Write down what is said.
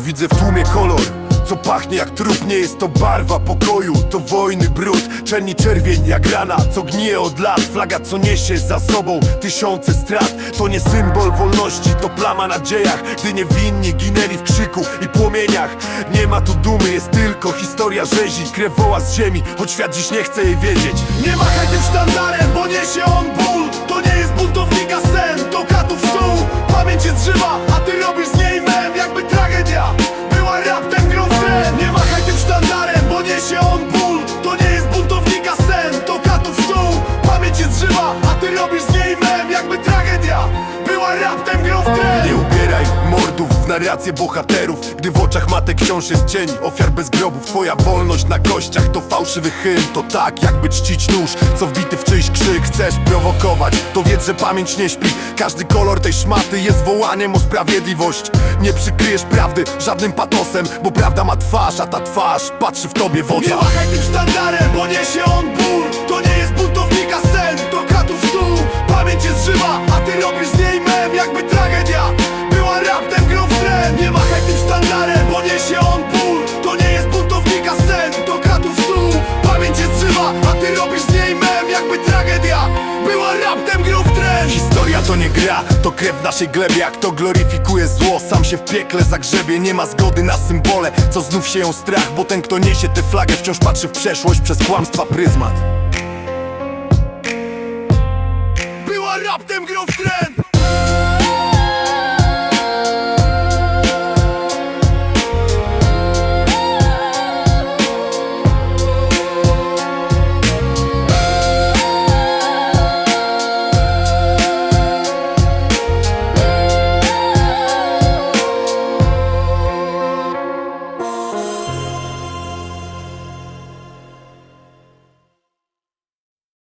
widzę w tłumie kolor co pachnie jak trup, nie jest to barwa pokoju To wojny brud, czerni czerwień jak rana Co gnije od lat, flaga co niesie za sobą Tysiące strat, to nie symbol wolności To plama na dziejach, gdy niewinni ginęli w krzyku i płomieniach. Nie ma tu dumy, jest tylko historia rzezi. Krew woła z ziemi, choć świat dziś nie chce jej wiedzieć. Nie machaj tym sztandarem, bo niesie on ból narrację bohaterów. Gdy w oczach matek wciąż jest cień Ofiar bez grobów, twoja wolność na kościach To fałszywy hymn, to tak jakby czcić nóż. Co wbity w czyjś krzyk, chcesz prowokować? To wiedz, że pamięć nie śpi. Każdy kolor tej szmaty jest wołaniem o sprawiedliwość. Nie przykryjesz prawdy żadnym patosem Bo prawda ma twarz, a ta twarz patrzy w tobie w oczach. Nie machaj tym sztandarem, bo niesie on ból była raptem grą w tren. Historia to nie gra, to krew w naszej glebie. Jak to gloryfikuje zło, sam się w piekle zagrzebie. Nie ma zgody na symbole, co znów sieją strach Bo ten kto niesie tę flagę wciąż patrzy w przeszłość Przez kłamstwa pryzmat. Była raptem grą w tren